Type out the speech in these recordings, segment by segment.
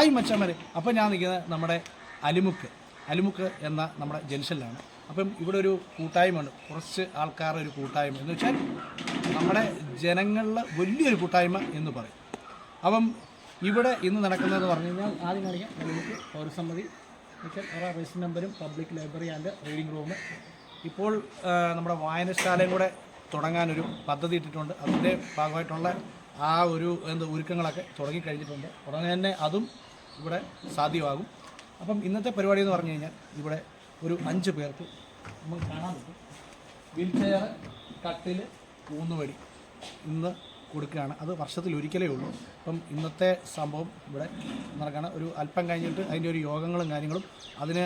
Hi മച്ചന്മാരെ അപ്പം ഞാൻ നിൽക്കുന്നത് നമ്മുടെ അലിമുക്ക്. അലിമുക്ക് എന്ന നമ്മുടെ ജംഗ്ഷനിലാണ്. അപ്പം ഇവിടെ ഒരു കൂട്ടായ്മയുണ്ട്. കുറച്ച് ആൾക്കാരുടെ ഒരു കൂട്ടായ്മ. എന്ന് വെച്ചാൽ നമ്മുടെ ജനങ്ങളിൽ വലിയൊരു കൂട്ടായ്മ എന്ന് പറയും. അപ്പം ഇവിടെ ഇന്ന് നടക്കുന്നതെന്ന് പറഞ്ഞു കഴിഞ്ഞാൽ ആദ്യം കാണിക്കാം. അലിമുക്ക് പൗരസമ്മതി രജിസ്റ്റർ നമ്പരും public library and reading room ഇപ്പോൾ നമ്മുടെ വായനശാലയും കൂടെ തുടങ്ങാനൊരു പദ്ധതി ഇട്ടിട്ടുണ്ട്. അതിന്റെ ഭാഗമായിട്ടുള്ള ആ ഒരു എന്താ ഒരുക്കങ്ങളൊക്കെ തുടങ്ങിക്കഴിഞ്ഞിട്ടുണ്ട് ഉടനെ തന്നെ അതും ഇവിടെ സാധ്യമാകും. അപ്പം ഇന്നത്തെ പരിപാടി എന്ന് പറഞ്ഞു കഴിഞ്ഞാൽ ഇവിടെ ഒരു അഞ്ച് പേർക്ക് നമുക്ക് കാണാൻ പറ്റും. വീൽ ചെയർ കട്ടിൽ ഊന്നുവടി ഇന്ന് കൊടുക്കുകയാണ്. അത് വർഷത്തിൽ ഒരിക്കലേ ഉള്ളൂ. അപ്പം ഇന്നത്തെ സംഭവം ഇവിടെ നടക്കുകയാണ്. ഒരു അല്പം കഴിഞ്ഞിട്ട് അതിന്റെ ഒരു യോഗങ്ങളും കാര്യങ്ങളും അതിന്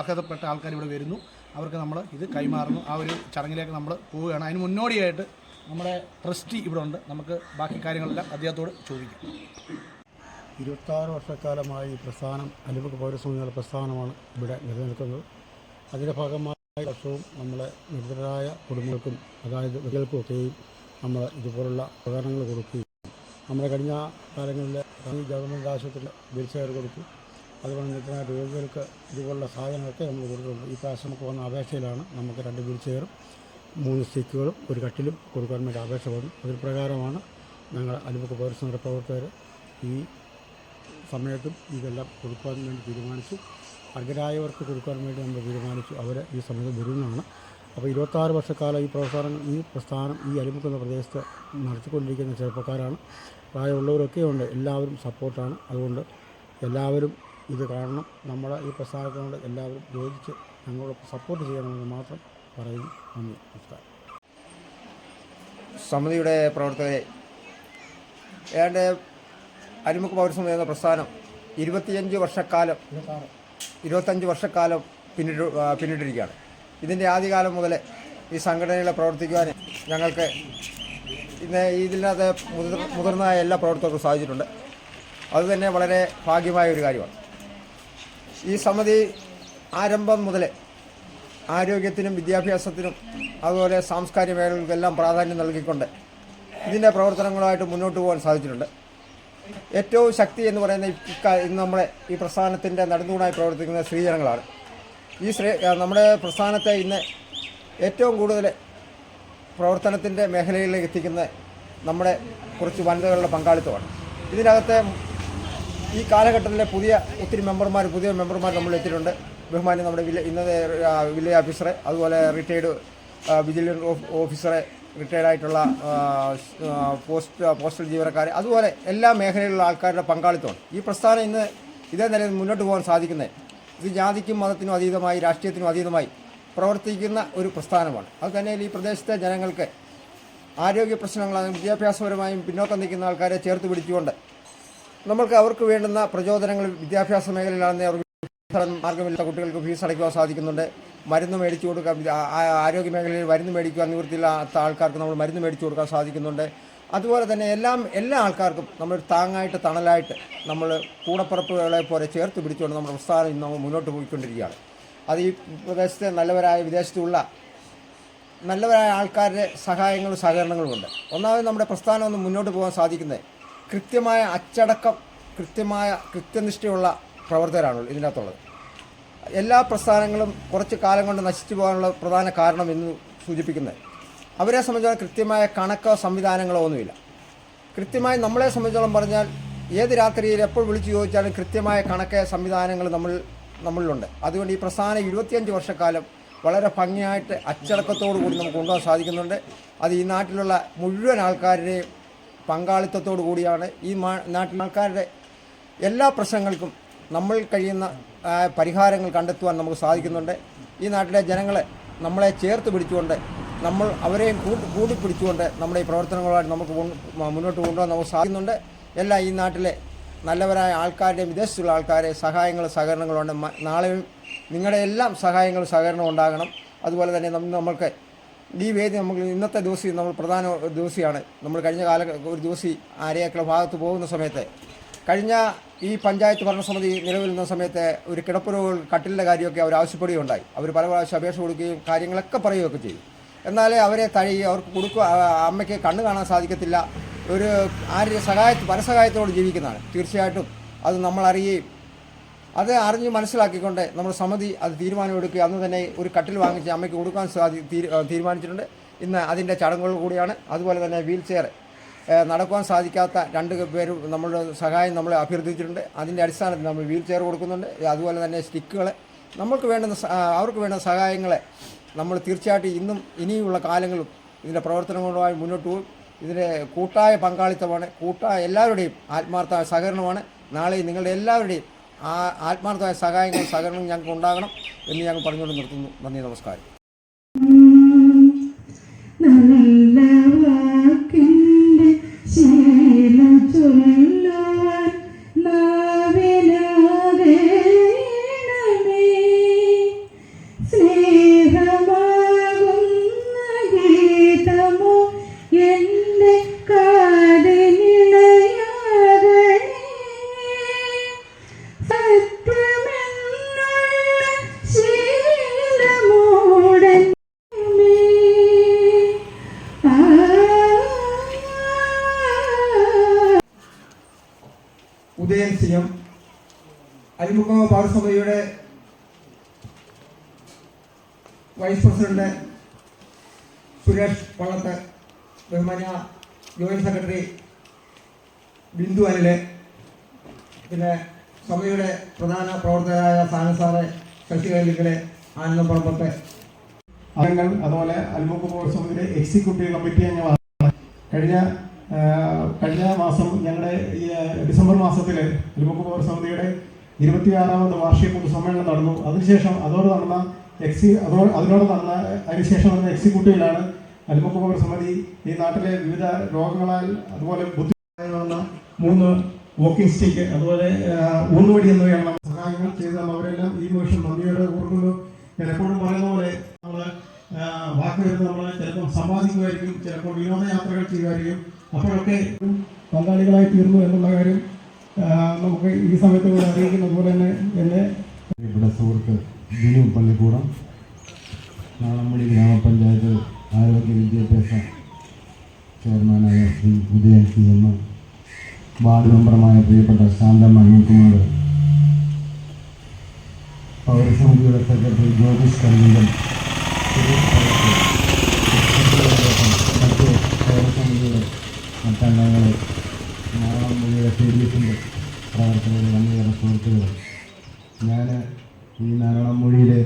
അർഹതപ്പെട്ട ആൾക്കാർ ഇവിടെ വരുന്നു. അവർക്ക് നമ്മൾ ഇത് കൈമാറുന്നു. ആ ഒരു ചടങ്ങിലേക്ക് നമ്മൾ പോവുകയാണ്. അതിന് മുന്നോടിയായിട്ട് നമ്മുടെ ട്രസ്റ്റി ഇവിടെ ഉണ്ട്. നമുക്ക് ബാക്കി കാര്യങ്ങളെല്ലാം അദ്ദേഹത്തോട് ചോദിക്കാം. ഇരുപത്താറ് വർഷക്കാലമായി ഈ പ്രസ്ഥാനം അലിമുഖ പൗരസമിതിയുടെ പ്രസ്ഥാനമാണ് ഇവിടെ നിലനിൽക്കുന്നത്. അതിന്റെ ഭാഗമായ വർഷവും നമ്മളെ നിർദ്ധരായ കുടുംബങ്ങൾക്കും അതായത് വ്യക്തികൾക്കുമൊക്കെയും നമ്മൾ ഇതുപോലുള്ള ഉപകരണങ്ങൾ കൊടുക്കുകയും നമ്മുടെ കഴിഞ്ഞ കാലങ്ങളിൽ ഈ ഗവൺമെന്റ് ആശുപത്രിയിൽ വീൽ ചെയർ കൊടുത്തു. അതുപോലെ നിർദ്ധരായ രോഗികൾക്ക് ഇതുപോലുള്ള സാധനങ്ങളൊക്കെ നമ്മൾ കൊടുക്കുന്നുണ്ട് ഈ പ്രാവശ്യം നമുക്ക് വന്ന അപേക്ഷയിലാണ് നമുക്ക് രണ്ട് വീൽ മൂന്ന് സ്റ്റിക്കുകളും ഒരു കട്ടിലും കൊടുക്കാൻ വേണ്ടി അപേക്ഷ വന്നു. അതിന് പ്രകാരമാണ് ഞങ്ങൾ അലിമുഖ പൗരസമിതിയുടെ പ്രവർത്തകർ ഈ സമയത്തും ഇതെല്ലാം കൊടുക്കാൻ വേണ്ടി തീരുമാനിച്ചു. അർഹരായവർക്ക് കൊടുക്കാൻ വേണ്ടി നമ്മൾ തീരുമാനിച്ചു. അവർ ഈ സമയത്ത് വരുന്നതാണ്. അപ്പോൾ ഇരുപത്താറ് വർഷക്കാലം ഈ പ്രസ്ഥാനം ഈ പ്രസ്ഥാനം ഈ അലിമുക്കുന്ന പ്രദേശത്ത് നടത്തിക്കൊണ്ടിരിക്കുന്ന ചെറുപ്പക്കാരാണ്. പ്രായമുള്ളവരൊക്കെ ഉണ്ട്. എല്ലാവരും സപ്പോർട്ടാണ്. അതുകൊണ്ട് എല്ലാവരും ഇത് കാണണം. നമ്മളെ ഈ പ്രസ്ഥാനത്തിനോട് എല്ലാവരും യോജിച്ച് ഞങ്ങളോട് സപ്പോർട്ട് ചെയ്യണമെന്ന് മാത്രം പറയുന്നു. നന്ദി. നമസ്കാരം. സമിതിയുടെ പ്രവർത്തകരെ ഏതാണ്ട് അരിമുഖ പൗരസമിതി എന്ന പ്രസ്ഥാനം ഇരുപത്തിയഞ്ച് വർഷക്കാലം ഇരുപത്തഞ്ച് വർഷക്കാലം പിന്നിട്ട് പിന്നിട്ടിരിക്കുകയാണ്. ഇതിന്റെ ആദ്യകാലം മുതൽ ഈ സംഘടനകളെ പ്രവർത്തിക്കുവാൻ ഞങ്ങൾക്ക് ഇന്ന് ഇതിനകത്ത് മുതിർ മുതിർന്ന എല്ലാ പ്രവർത്തകർക്കും സാധിച്ചിട്ടുണ്ട്. അതുതന്നെ വളരെ ഭാഗ്യമായ ഒരു കാര്യമാണ്. ഈ സമിതി ആരംഭം മുതൽ ആരോഗ്യത്തിനും വിദ്യാഭ്യാസത്തിനും അതുപോലെ സാംസ്കാരിക മേഖലകൾക്കെല്ലാം പ്രാധാന്യം നൽകിക്കൊണ്ട് ഇതിന്റെ പ്രവർത്തനങ്ങളുമായിട്ട് മുന്നോട്ട് പോകാൻ സാധിച്ചിട്ടുണ്ട്. ഏറ്റവും ശക്തി എന്ന് പറയുന്ന ഇന്ന് നമ്മുടെ ഈ പ്രസ്ഥാനത്തിന്റെ നടുന്നൂടായി പ്രവർത്തിക്കുന്ന സ്ത്രീജനങ്ങളാണ് ഈ സ്ത്രീ നമ്മുടെ പ്രസ്ഥാനത്തെ ഇന്ന് ഏറ്റവും കൂടുതൽ പ്രവർത്തനത്തിന്റെ മേഖലയിലേക്ക് എത്തിക്കുന്ന നമ്മുടെ കുറച്ച് വനിതകളുടെ പങ്കാളിത്തമാണ്. ഇതിനകത്തെ ഈ കാലഘട്ടത്തിലെ പുതിയ ഒത്തിരി മെമ്പർമാർ പുതിയ മെമ്പർമാർ നമ്മൾ എത്തിയിട്ടുണ്ട്. ബഹുമാനി നമ്മുടെ വില്ല ഇന്നത്തെ വില്ലേജ് ഓഫീസറെ അതുപോലെ റിട്ടയർഡ് വിജിലൻസ് ഓഫീസറെ റിട്ടയർഡ് ആയിട്ടുള്ള പോസ്റ്റ് പോസ്റ്റൽ ജീവനക്കാർ അതുപോലെ എല്ലാ മേഖലയിലുള്ള ആൾക്കാരുടെ പങ്കാളിത്തമാണ്. ഈ പ്രസ്ഥാനം ഇന്ന് ഇതേ നിലയിൽ മുന്നോട്ട് പോകാൻ സാധിക്കുന്നത് ഇത് ജാതിക്കും മതത്തിനും അതീതമായി രാഷ്ട്രീയത്തിനും അതീതമായി പ്രവർത്തിക്കുന്ന ഒരു പ്രസ്ഥാനമാണ്. അത് തന്നെ ഈ പ്രദേശത്തെ ജനങ്ങൾക്ക് ആരോഗ്യ പ്രശ്നങ്ങളായും വിദ്യാഭ്യാസപരമായും പിന്നോക്കം നിൽക്കുന്ന ആൾക്കാരെ ചേർത്ത് പിടിച്ചുകൊണ്ട് നമ്മൾക്ക് അവർക്ക് വേണ്ടുന്ന പ്രചോദനങ്ങൾ വിദ്യാഭ്യാസ മേഖലയിലാണെന്ന് അവർക്ക് മാർഗമില്ലാത്ത കുട്ടികൾക്ക് ഫീസ് അടയ്ക്കുവാൻ സാധിക്കുന്നുണ്ട്. മരുന്ന് മേടിച്ചു കൊടുക്കാൻ ആരോഗ്യ മേഖലയിൽ മരുന്ന് മേടിക്കുവാൻ നിവൃത്തിയില്ലാത്ത ആൾക്കാർക്ക് നമ്മൾ മരുന്ന് മേടിച്ചു കൊടുക്കാൻ സാധിക്കുന്നുണ്ട്. അതുപോലെ തന്നെ എല്ലാം എല്ലാ ആൾക്കാർക്കും നമ്മൾ താങ്ങായിട്ട് തണലായിട്ട് നമ്മൾ കൂടപ്പുറപ്പുകളെ പോലെ ചേർത്ത് പിടിച്ചുകൊണ്ട് നമ്മുടെ പ്രസ്ഥാനം ഇന്ന് മുന്നോട്ട് പോയിക്കൊണ്ടിരിക്കുകയാണ്. അത് ഈ പ്രദേശത്തെ നല്ലവരായ വിദേശത്തുള്ള നല്ലവരായ ആൾക്കാരുടെ സഹായങ്ങളും സഹകരണങ്ങളും ഉണ്ട്. ഒന്നാമത് നമ്മുടെ പ്രസ്ഥാനം ഒന്ന് മുന്നോട്ട് പോകാൻ സാധിക്കുന്നത് കൃത്യമായ അച്ചടക്കം കൃത്യമായ കൃത്യനിഷ്ഠയുള്ള പ്രവർത്തകരാണ് ഇതിനകത്തുള്ളത്. എല്ലാ പ്രസ്ഥാനങ്ങളും കുറച്ച് കാലം കൊണ്ട് നശിച്ചു പോകാനുള്ള പ്രധാന കാരണം എന്ന് സൂചിപ്പിക്കുന്നത്. അവരെ സംബന്ധിച്ചോളം കൃത്യമായ കണക്കോ സംവിധാനങ്ങളോ ഒന്നുമില്ല. കൃത്യമായി നമ്മളെ സംബന്ധിച്ചോളം പറഞ്ഞാൽ ഏത് രാത്രിയിൽ എപ്പോൾ വിളിച്ചു ചോദിച്ചാലും കൃത്യമായ കണക്ക് സംവിധാനങ്ങൾ നമ്മൾ നമ്മളിലുണ്ട്. അതുകൊണ്ട് ഈ പ്രസ്ഥാനം ഇരുപത്തിയഞ്ച് വർഷക്കാലം വളരെ ഭംഗിയായിട്ട് അച്ചടക്കത്തോടു കൂടി നമുക്ക് കൊണ്ടുപോകാൻ സാധിക്കുന്നുണ്ട്. അത് ഈ നാട്ടിലുള്ള മുഴുവൻ ആൾക്കാരുടെയും പങ്കാളിത്തത്തോടു കൂടിയാണ് ഈ നാട്ടിലെ ആൾക്കാരുടെ എല്ലാ പ്രശ്നങ്ങൾക്കും നമ്മൾ കഴിയുന്ന പരിഹാരങ്ങൾ കണ്ടെത്തുവാൻ നമുക്ക് സാധിക്കുന്നുണ്ട്. ഈ നാട്ടിലെ ജനങ്ങളെ നമ്മളെ ചേർത്ത് പിടിച്ചുകൊണ്ട് നമ്മൾ അവരെയും കൂട്ടി കൂട്ടിപ്പിടിച്ചുകൊണ്ട് നമ്മുടെ ഈ പ്രവർത്തനങ്ങളുമായിട്ട് നമുക്ക് മുന്നോട്ട് കൊണ്ടുപോകാൻ നമുക്ക് സാധിക്കുന്നുണ്ട്. എല്ലാ ഈ നാട്ടിലെ നല്ലവരായ ആൾക്കാരുടെയും വിദേശത്തുള്ള ആൾക്കാരെ സഹായങ്ങളും സഹകരണങ്ങളും ഉണ്ട്. നാളെയും നിങ്ങളുടെ എല്ലാം സഹായങ്ങളും സഹകരണവും ഉണ്ടാകണം. അതുപോലെ തന്നെ നമ്മൾക്ക് ഈ വേദി നമുക്ക് ഇന്നത്തെ ദിവസം നമ്മൾ പ്രധാന ദിവസമാണ്. നമ്മൾ കഴിഞ്ഞ കാല ഒരു ദിവസം ആരേക്കല ഭാഗത്ത് പോകുന്ന സമയത്ത് കഴിഞ്ഞ ഈ പഞ്ചായത്ത് ഭരണസമിതി നിലവിൽ നിന്ന സമയത്ത് ഒരു കിടപ്പുരവുകൾ കട്ടിലിന്റെ കാര്യമൊക്കെ അവർ ആവശ്യപ്പെടുകയുണ്ടായി. അവർ പല പ്രാവശ്യം അപേക്ഷ കൊടുക്കുകയും കാര്യങ്ങളൊക്കെ പറയുകയൊക്കെ ചെയ്യും എന്നാലേ അവരെ തഴി അവർക്ക് കൊടുക്കുക അമ്മയ്ക്ക് കണ്ണു കാണാൻ സാധിക്കത്തില്ല. ഒരു ആരുടെ സഹായത്ത് പരസഹായത്തോട് ജീവിക്കുന്നതാണ്. തീർച്ചയായിട്ടും അത് നമ്മൾ അറിയുകയും അത് അറിഞ്ഞ് മനസ്സിലാക്കിക്കൊണ്ട് നമ്മൾ സമിതി അത് തീരുമാനമെടുക്കുക അന്ന് തന്നെ ഒരു കട്ടിൽ വാങ്ങിച്ച് അമ്മയ്ക്ക് കൊടുക്കാൻ സാധി തീരുമാനിച്ചിട്ടുണ്ട്. ഇന്ന് അതിന്റെ ചടങ്ങുകൾ കൂടിയാണ്. അതുപോലെ തന്നെ വീൽ ചെയർ നടക്കുവാൻ സാധിക്കാത്ത രണ്ട് പേരും നമ്മളുടെ സഹായം നമ്മളെ അഭ്യർത്ഥിച്ചിട്ടുണ്ട്. അതിന്റെ അടിസ്ഥാനത്തിൽ നമ്മൾ വീൽ ചെയർ കൊടുക്കുന്നുണ്ട്. അതുപോലെ തന്നെ സ്റ്റിക്കുകൾ നമ്മൾക്ക് വേണ്ടുന്ന അവർക്ക് വേണ്ട സഹായങ്ങളെ നമ്മൾ തീർച്ചയായിട്ടും ഇന്നും ഇനിയുള്ള കാലങ്ങളും ഇതിന്റെ പ്രവർത്തനങ്ങളുമായി മുന്നോട്ട് പോകും. ഇതിന്റെ കൂട്ടായ പങ്കാളിത്തമാണ് കൂട്ടായ എല്ലാവരുടെയും ആത്മാർത്ഥമായ സഹകരണമാണ്. നാളെ നിങ്ങളുടെ എല്ലാവരുടെയും ആ ആത്മാർത്ഥമായ സഹായങ്ങളും സഹകരണവും ഞങ്ങൾക്ക് ഉണ്ടാകണം എന്ന് ഞങ്ങൾ പറഞ്ഞുകൊണ്ട് നിർത്തുന്നു. നന്ദി നമസ്കാരം. ശീലം ഉദയൻ സി എം അരിമുഖ പൗരസമിതിയുടെ വൈസ് പ്രസിഡന്റ് സുരേഷ് പള്ളത്ത് ബഹുമാന്യ ജോയിന്റ് സെക്രട്ടറി ബിന്ദു അനിൽ പിന്നെ സമിതിയുടെ പ്രധാന പ്രവർത്തകരായ സാനസാറ് ശശികലിക്കലെ ആനന്ദം പറമ്പത്ത് അംഗങ്ങൾ അതുപോലെ അൽമുഖ പൗരസമിതിയുടെ എക്സിക്യൂട്ടീവ് കമ്മിറ്റി അംഗങ്ങളാണ്. കഴിഞ്ഞ കഴിഞ്ഞ മാസം ഞങ്ങളുടെ ഡിസംബർ മാസത്തിൽ അൽമുക്ക് പൗരസമിതിയുടെ ഇരുപത്തിയാറാമത് വാർഷിക പൊതുസമ്മേളനം നടന്നു. അതിനുശേഷം അതോട് നടന്ന എക്സി അതോ അതിനോട് നടന്ന അതിനുശേഷം നടന്ന എക്സിക്യൂട്ടീവിലാണ് അൽമുക്ക് പൗരസമിതി ഈ നാട്ടിലെ വിവിധ രോഗങ്ങളാൽ അതുപോലെ ബുദ്ധി വന്ന മൂന്ന് വോക്കിംഗ് സ്റ്റിക്ക് അതുപോലെ ഊന്നുവടി എന്നിവയാണ് സഹായങ്ങൾ ചെയ്ത് അവരെല്ലാം ഈ നിമിഷം നന്ദിയോടെ ഓർക്കുന്നു. ഞാൻ എപ്പോഴും പറയുന്ന പോലെ നമ്മൾ വാക്ക് നമ്മൾ ചിലപ്പോൾ സമ്പാദിക്കുമായിരിക്കും ചിലപ്പോൾ വിനോദയാത്രകൾ ചെയ്യുമായിരിക്കും അപ്പോഴൊക്കെ പങ്കാളികളായി തീർന്നു എന്നുള്ള കാര്യം ആ, നമുക്ക് ഈ സമയത്ത് കൂടെ അറിയിക്കുന്ന പോലെ തന്നെ എന്നെ ഇവിടെ സുഹൃത്ത് ബിനു പള്ളിക്കൂടം നാളമ്പള്ളി ഗ്രാമപഞ്ചായത്ത് ആരോഗ്യ വിദ്യാഭ്യാസ ചെയർമാനായ Shri Udayan C M ward മെമ്പറുമായ പ്രിയപ്പെട്ട ശാന്തമ്മ അനിൽകുമാർ പൗരസമിതിയുടെ സെക്രട്ടറി ജ്യോതിഷ് കർമ്മികൾ മറ്റ് പൗരസമിതിയുടെ മറ്റംഗങ്ങളെ മൊഴിയുടെ സി ഡി എഫിന്റെ പ്രവർത്തകരെ അംഗീകരണ സുഹൃത്തുക്കൾ ഞാൻ ഈ നാരായണമൊഴിയിലെ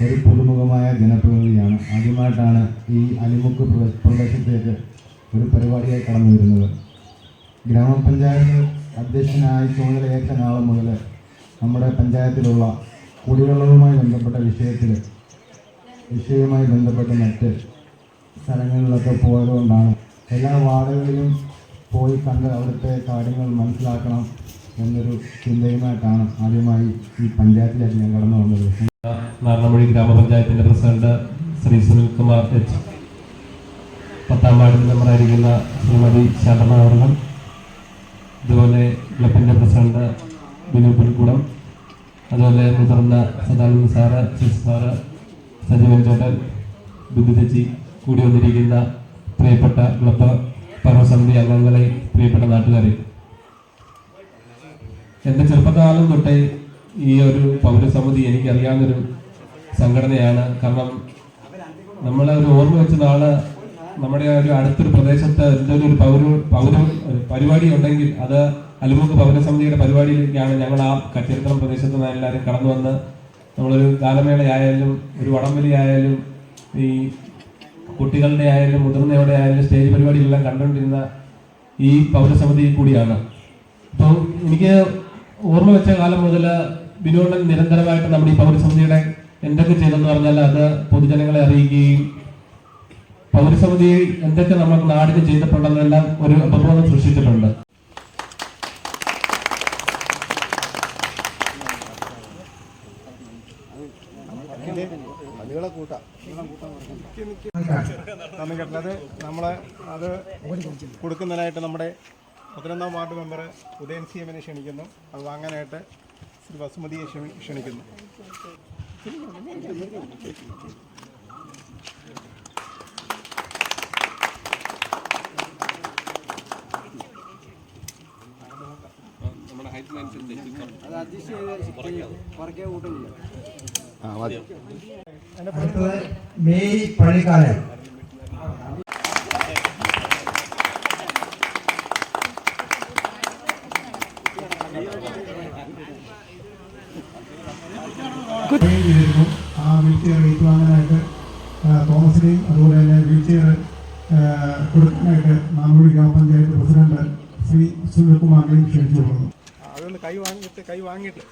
ഒരു പുതുമുഖമായ ജനപ്രതിനിധിയാണ്. ആദ്യമായിട്ടാണ് ഈ അലിമുക്ക് പ്ര- പ്രദേശത്തേക്ക് ഒരു പരിപാടിയായി കടന്നു വരുന്നത്. ഗ്രാമപഞ്ചായത്ത് അധ്യക്ഷനായി ചുമതലയേറ്റ നാളെ മുതൽ നമ്മുടെ പഞ്ചായത്തിലുള്ള കുടിവെള്ളവുമായി ബന്ധപ്പെട്ട വിഷയത്തിൽ വിഷയവുമായി ബന്ധപ്പെട്ട് മറ്റ് സ്ഥലങ്ങളിലൊക്കെ പോയതുകൊണ്ടാണ് എല്ലാ വാർഡുകളിലും പോയി കണ്ട് അവിടുത്തെ കാര്യങ്ങൾ മനസ്സിലാക്കണം എന്നൊരു ചിന്തയുമായിട്ടാണ് ആദ്യമായി ഈ പഞ്ചായത്തിലേക്ക് ഞാൻ കടന്നു വന്നത്. നാരണമൊഴി ഗ്രാമപഞ്ചായത്തിന്റെ പ്രസിഡന്റ് ശ്രീ സുനിൽ കുമാർ എച്ച്. പത്താം വാർഡ് മെമ്പറായിരിക്കുന്ന ശ്രീമതി ശരണ അവർ അതുപോലെ ക്ലബിന്റെ പ്രസിഡന്റ് ബിനു പുൽക്കുടം അതുപോലെ മുതിർന്ന സദാനന്ദ സാറ് സിസ് സാറ് സജീവൻ ചേട്ടൻ ബിന്ദു ചേച്ചി കൂടി വന്നിരിക്കുന്ന പ്രിയപ്പെട്ട ക്ലബ് പർവസമിതി അംഗങ്ങളെ പ്രിയപ്പെട്ട നാട്ടുകാരെ. എന്റെ ചെറുപ്പകാലം തൊട്ടേ ഈ ഒരു പൗരസമിതി എനിക്കറിയാവുന്നൊരു സംഘടനയാണ്. കാരണം നമ്മളെ ഒരു ഓർമ്മ വെച്ച നാൾ നമ്മുടെ ഒരു അടുത്തൊരു പ്രദേശത്ത് എന്തെങ്കിലും ഒരു പൗര പൗര പരിപാടി ഉണ്ടെങ്കിൽ അത് അലുമുക്ക് പൗരസമിതിയുടെ പരിപാടിയിലേക്കാണ് ഞങ്ങൾ ആ കച്ചേരിത്തളം പ്രദേശത്ത് നിന്ന് എല്ലാവരും കടന്നു വന്ന് നമ്മളൊരു ഗാനമേളയായാലും ഒരു വടംവലി ആയാലും ഈ കുട്ടികളുടെ ആയാലും മുതിർന്നവരുടെ ആയാലും സ്റ്റേജ് പരിപാടികളെല്ലാം കണ്ടുകൊണ്ടിരുന്ന ഈ പൗരസമിതി കൂടിയാണ്. അപ്പോൾ എനിക്ക് ഓർമ്മ വെച്ച കാലം മുതൽ വിനോദം നിരന്തരമായിട്ട് നമ്മുടെ ഈ പൗരസമിതിയുടെ എന്തൊക്കെ ചെയ്തെന്ന് പറഞ്ഞാൽ അത് പൊതുജനങ്ങളെ അറിയിക്കുകയും പൗരസമിതി എന്തൊക്കെ നമ്മൾ നാടിന് ചെയ്തിട്ടുണ്ടെന്നെല്ലാം ഒരു അപബോധം സൃഷ്ടിച്ചിട്ടുണ്ട്. നന്ദി നമ്മളെ അത് കൊടുക്കുന്നതിനായിട്ട് നമ്മുടെ പതിനൊന്നാം വാർഡ് മെമ്പർ ഉദയൻ സി എമ്മിനെ ക്ഷണിക്കുന്നു. അത് വാങ്ങാനായിട്ട് ശ്രീ വസുമതിയെ ക്ഷണിക്കുന്നു നമ്മുടെ ചെയ്തിരുന്നു ആ വ്യക്തി അറിയിക്കുവാനായിട്ട് തോമസിനെയും അതുപോലെ തന്നെ വീൽ ചെയർ കൊടുക്കാനായിട്ട് നാമ്പൂടി ഗ്രാമപഞ്ചായത്ത് പ്രസിഡന്റ് ശ്രീ സുനിൽകുമാറിനെയും ക്ഷണിച്ചു കൊടുക്കുന്നു അതൊന്ന് കൈ വാങ്ങിയിട്ട് കൈ വാങ്ങിയിട്ട്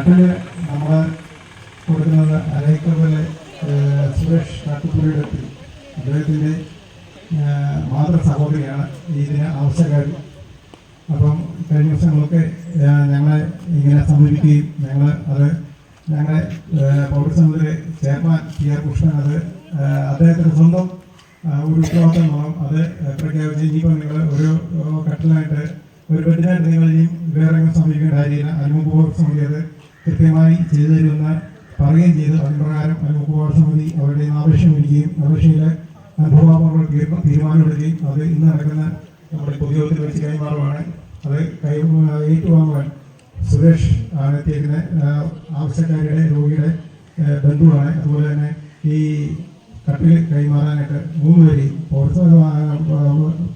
കട്ടിൽ നമ്മൾ കൊടുക്കുന്നത് പോലെ സുരേഷ് കാട്ടുപുരയുടെ അദ്ദേഹത്തിന്റെ മാതൃ സഹോദരിയാണ് ഇതിന് ആവശ്യക്കാരി. അപ്പം കഴിഞ്ഞ ദിവസങ്ങളൊക്കെ ഞങ്ങളെ ഇങ്ങനെ സമീപിക്കുകയും ഞങ്ങൾ അത് ഞങ്ങളെ പൗരസമിതിയിലെ ചെയർമാൻ പി ആർ കൃഷ്ണൻ അത് അദ്ദേഹത്തിന്റെ സ്വന്തം ഒരു ഉത്തരവാദിത്തം വേണം അത് പ്രഖ്യാപിച്ച് ഇനിയിപ്പോൾ നിങ്ങൾ ഒരു കട്ടിലായിട്ട് ഒരു ബെഡിനായിട്ട് നിങ്ങൾ ഇനിയും വേറെ സമീപിക്കേണ്ട കാര്യമില്ല. അനുഭവം അത് കൃത്യമായി ചെയ്തു തരുമെന്ന് പറയുകയും ചെയ്തു. അതിൻപ്രകാരം പ്രകാരം അനുമുഖ സമിതി അവരുടെ ആവശ്യം വിളിക്കുകയും ആവശ്യത്തിലെ അനുഭവങ്ങൾ തീരുമാനമെടുക്കുകയും അത് ഇന്ന് നടക്കുന്ന നമ്മുടെ പൊതുയോഗത്തിൽ വെച്ച് കൈമാറുവാണ്. അത് കൈ ഏറ്റുവാങ്ങുവാൻ സുരേഷ് ആണ് ആവശ്യക്കാരുടെ രോഗിയുടെ ബന്ധുവാണ്. അതുപോലെ തന്നെ ഈ കട്ടിൽ കൈമാറാനായിട്ട് മൂന്ന് പേരെയും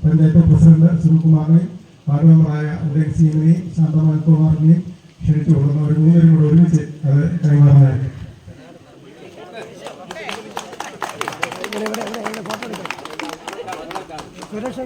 പഞ്ചായത്ത് പ്രസിഡന്റ് സുനിൽകുമാറിനെയും വാർഡ് മെമ്പറായ ഉദയൻ സിംഗിനെയും ശാന്തമാൻ കുമാറിനെയും ക്ഷണിച്ചു കൊടുക്കുന്നു അവർ മൂന്നുപേരും കൂടെ ഒരുമിച്ച് അത് കൈമാറാനായിട്ട് സുരേഷ്